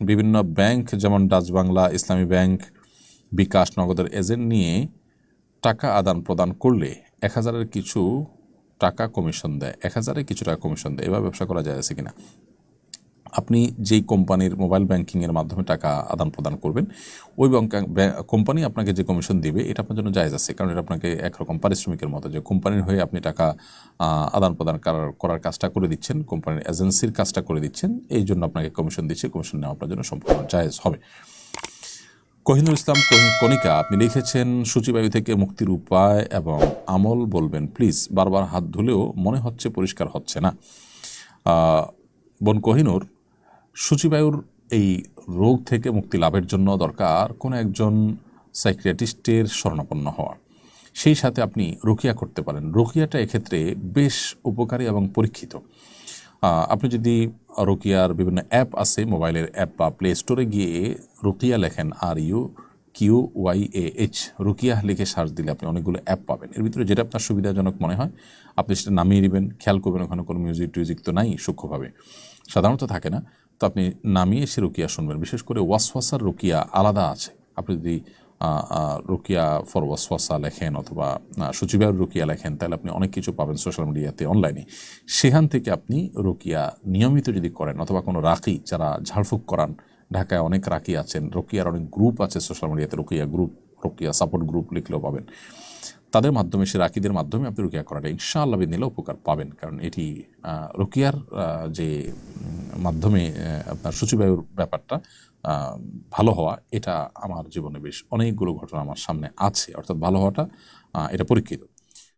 বিভিন্ন ব্যাংক, যেমন ডাচ বাংলা, ইসলামী ব্যাংক, বিকাশ নগদের এজেন্ট নিয়ে টাকা আদান প্রদান করলে এক হাজারের কিছু টাকা কমিশন দেয়। এক হাজারে কিছু টাকা কমিশন দেয়। এভাবে ব্যবসা করা যায় আছে কিনা? আপনি যেই কোম্পানির মোবাইল ব্যাংকিংয়ের মাধ্যমে টাকা আদান প্রদান করবেন, ওই কোম্পানি আপনাকে যে কমিশন দিবে, এটা আপনার জন্য জায়জ আছে। কারণ এটা আপনাকে একরকম পারিশ্রমিকের মতো যে কোম্পানির হয়ে আপনি টাকা আদান প্রদান করার করার কাজটা করে দিচ্ছেন, কোম্পানির এজেন্সির কাজটা করে দিচ্ছেন, এই জন্য আপনাকে কমিশন দিচ্ছে, কমিশন নেওয়া আপনার জন্য সম্পূর্ণ জায়েজ হবে। কোহিনুর ইসলাম কণিকা, আপনি লিখেছেন সূচিবায়ু থেকে মুক্তির উপায় এবং আমল বলবেন, প্লিজ, বারবার হাত ধুলেও মনে হচ্ছে পরিষ্কার হচ্ছে না। বোন কোহিনুর সূচিবায়ুর এই রোগ থেকে মুক্তি লাভের জন্য দরকার কোনো একজন সাইক্রিয়াটিস্টের শরণাপন্ন হওয়া। সেই সাথে আপনি রুকিয়া করতে পারেন। রুকিয়াটা এক্ষেত্রে বেশ উপকারী এবং পরীক্ষিত। আপনি যদি রুকিয়ার বিভিন্ন অ্যাপ আছে, মোবাইলের অ্যাপ বা প্লে স্টোরে গিয়ে রুকিয়া লেখেন R U Q Y A H Ruqyah লিখে সার্চ দিলে আপনি অনেকগুলো অ্যাপ পাবেন। এর ভিতরে যেটা আপনার সুবিধাজনক মনে হয়, আপনি সেটা নামিয়ে নেবেন, খেয়াল করবেন, ওখানে কোনো মিউজিক টিউজিক তো নাই সূক্ষ্মভাবে। সাধারণত থাকে না। আপনি নামিয়ে সে রুকিয়া শুনবেন। বিশেষ করে ওয়াসওয়াসার রুকিয়া আলাদা আছে। আপনি যদি রুকিয়া ফর ওয়াসওয়াসা লেখেন অথবা আহ, সচিবায়ুর রুকিয়া লেখেন তাহলে আপনি অনেক কিছু পাবেন সোশ্যাল মিডিয়াতে অনলাইনে। সেখান থেকে আপনি রুকিয়া নিয়মিত যদি করেন অথবা কোনো রাকি যারা ঝাড়ফুঁক করান ঢাকায় অনেক রাকি আছেন রুকিয়ার অনেক গ্রুপ আছে সোশ্যাল মিডিয়াতে রুকিয়া গ্রুপ রুকিয়া সাপোর্ট গ্রুপ লিখলেও পাবেন। তাদের মাধ্যমে সে রাকিদের মাধ্যমে আপনি রুকিয়া করাটা ইনশাআল্লাহ নিলে উপকার পাবেন। কারণ এটি রুকিয়ার যে মাধ্যমে আপনার সচিবায়ুর ব্যাপারটা ভালো হওয়া, এটা আমার জীবনে বেশ অনেকগুলো ঘটনা আমার সামনে আছে। অর্থাৎ ভালো হওয়াটা এটা পরীক্ষিত।